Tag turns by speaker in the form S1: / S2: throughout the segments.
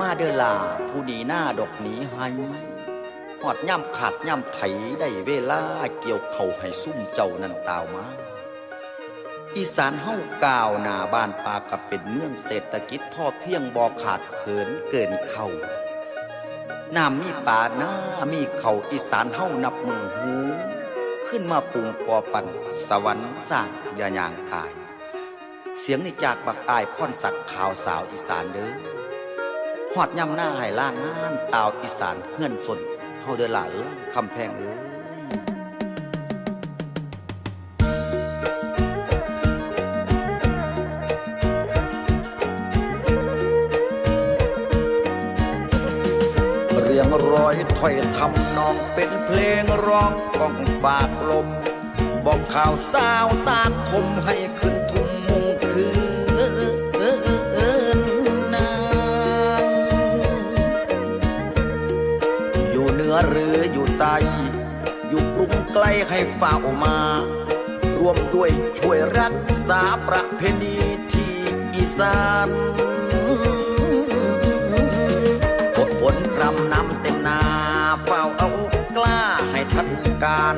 S1: มาเดอลาผู้หนีหน้าดอกหนีให้หอดย่ำขาดย่ำไถได้เวลาเกี่ยวเข่าให้ซุ่มเจ้านั่นตาวมาอีสานเฮ้ากาวนาบ้านปากับเป็นเมืองเศรษฐกิจพ่อเพียงบ่ขาดเขินเกินเข้าน้ำมีป่าหน้ามีเขาอีสานเฮ้านับมือหู ขึ้นมาปรุงก่อปันสวรรค์สร้างยาย่างกาย เสียงนี่จากบักอายพ่อนสักข่าวสาวอีสานเด้อ หอดย่ำหน้าให้ล่างงานตาวอีสานเฮือนสนเฮาเด้อล่ะเอ้ยคำแพงเอ้ยเรียงร้อยถ้อยทำนองเป็นเพลงร้องก้องปากลม บอกข่าวสาวตาคมให้ขึ้น อยู่กรุงไกลให้ฝ่าออกมา ร่วมด้วยช่วยรักษาประเพณีที่อีสานฝนฝนกรำน้ำเต็มนาเฝ้าเอากล้าให้ทันการ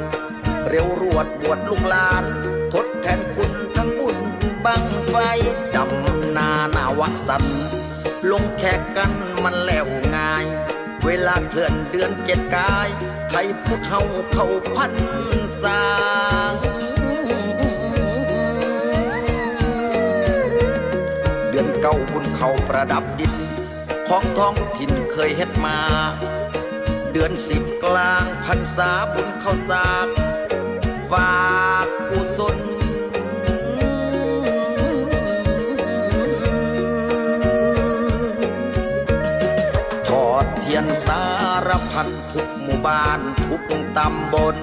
S1: เร็วรวดบวดลูกหลาน ทดแทนคุณทั้งบุญบังไฟดำนานาวักสัน ลงแขกกันมันแล้ว ลาเคลื่อนเดือนเจ็ดกาย ไทยพุทธเฮาเขาพันสางเดือนเก้าบุญเขาประดับดินของท้องถิ่นเคยเฮ็ดมา เดือนสิบกลางพรรษาบุญเข้าสากฝากกุศ พัดทุกหมู่บ้านทุกตำบล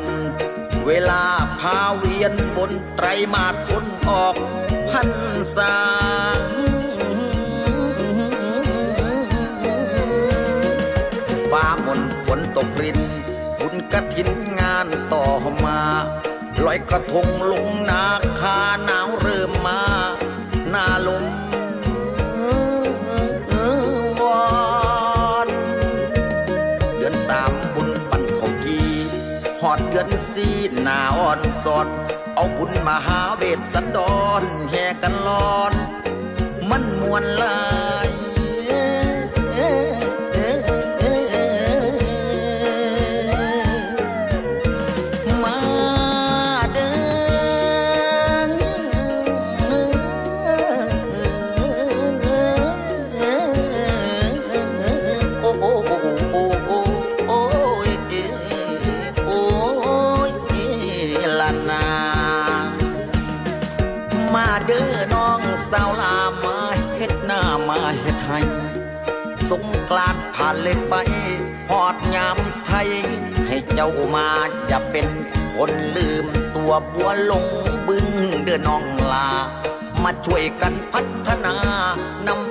S1: เวลาพาเวียนบนไตรมาสพ้นออกพันษาฟ้ามนฝนตกรินบุญกระถินงานต่อมาลอยกระทงลงนาคาหนาวเริ่มมาหน้าลม อดเดือนสีหนาอ่อนซอน เอาบุญมาหาเวทสันดอนแห่กันลอน มันมวนลาย สาวลามาเฮ็ดหน้ามาเฮ็ดให้สงกรานผ่านเลยไปพอดยามไทย ให้เจ้ามาอย่าเป็นคนลืมตัวบัวลงบึงเดินน้องลา มาช่วยกันพัฒนานำ